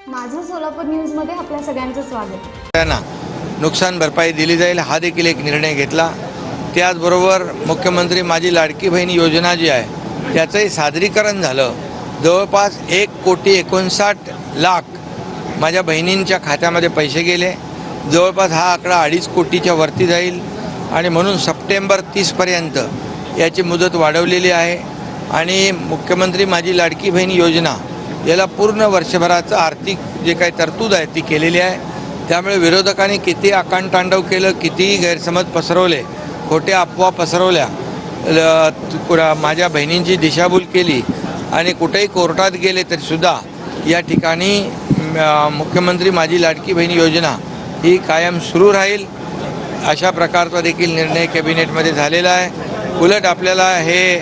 सोलापूर न्यूजमध्ये आपल्या सगळ्यांचं स्वागत. त्यांना नुकसान भरपाई दिली जाईल हा देखील एक निर्णय घेतला. त्याचबरोबर मुख्यमंत्री माझी लाडकी बहीण योजना जी आहे त्याचंही सादरीकरण झालं. जवळपास एक कोटी एकोणसाठ लाख माझ्या बहिणींच्या खात्यामध्ये पैसे गेले. जवळपास हा आकडा अडीच कोटीच्या वरती जाईल आणि म्हणून सप्टेंबर तीसपर्यंत याची मुदत वाढवलेली आहे. आणि मुख्यमंत्री माझी लाडकी बहीण योजना याला पूर्ण वर्षभराचं आर्थिक जे काही तरतूद आहे ती केलेली आहे. त्यामुळे विरोधकांनी किती आकांडतांडव केलं कितीही गैरसमज पसरवले खोट्या अफवा पसरवल्या कुणा- माझ्या बहिणींची दिशाभूल केली आणि कुठेही कोर्टात गेले तरीसुद्धा या ठिकाणी मुख्यमंत्री माझी लाडकी बहीण योजना ही कायम सुरू राहील. अशा प्रकारचा देखील निर्णय कॅबिनेटमध्ये झालेला आहे. उलट आपल्याला हे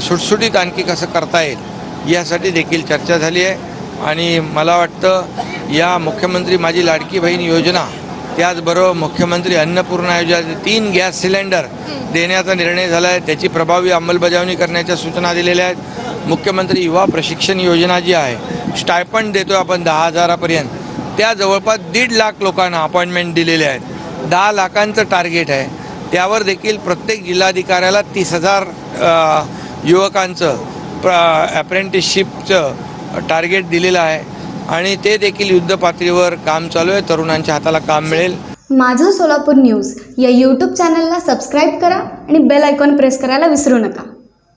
सुटसुटीत आणखी कसं करता येईल? यासाठी देखील चर्चा झाली आहे. आणि मला वाटतं या मुख्यमंत्री माझी लाडकी बहीण योजना त्याचबरोबर मुख्यमंत्री अन्नपूर्णा योजना तीन गॅस सिलेंडर देण्याचा निर्णय झाला आहे. त्याची प्रभावी अंमलबजावणी करण्याच्या सूचना दिलेल्या आहेत. मुख्यमंत्री युवा प्रशिक्षण योजना जी आहे स्टायपंड देतो आपण दहा हजारापर्यंत. त्या जवळपास दीड लाख लोकांना अपॉइंटमेंट दिलेले आहेत. दहा लाखांचं टार्गेट आहे. त्यावर देखील प्रत्येक जिल्हाधिकाऱ्याला तीस हजार युवकांचं प्र अप्रेंटिसशिपचं टार्गेट दिलेलं आहे. आणि ते देखील युद्ध पातळीवर काम चालू आहे. तरुणांच्या हाताला काम मिळेल. माझं सोलापूर न्यूज या यूट्यूब चॅनलला सबस्क्राईब करा आणि बेल आयकॉन प्रेस करायला विसरू नका.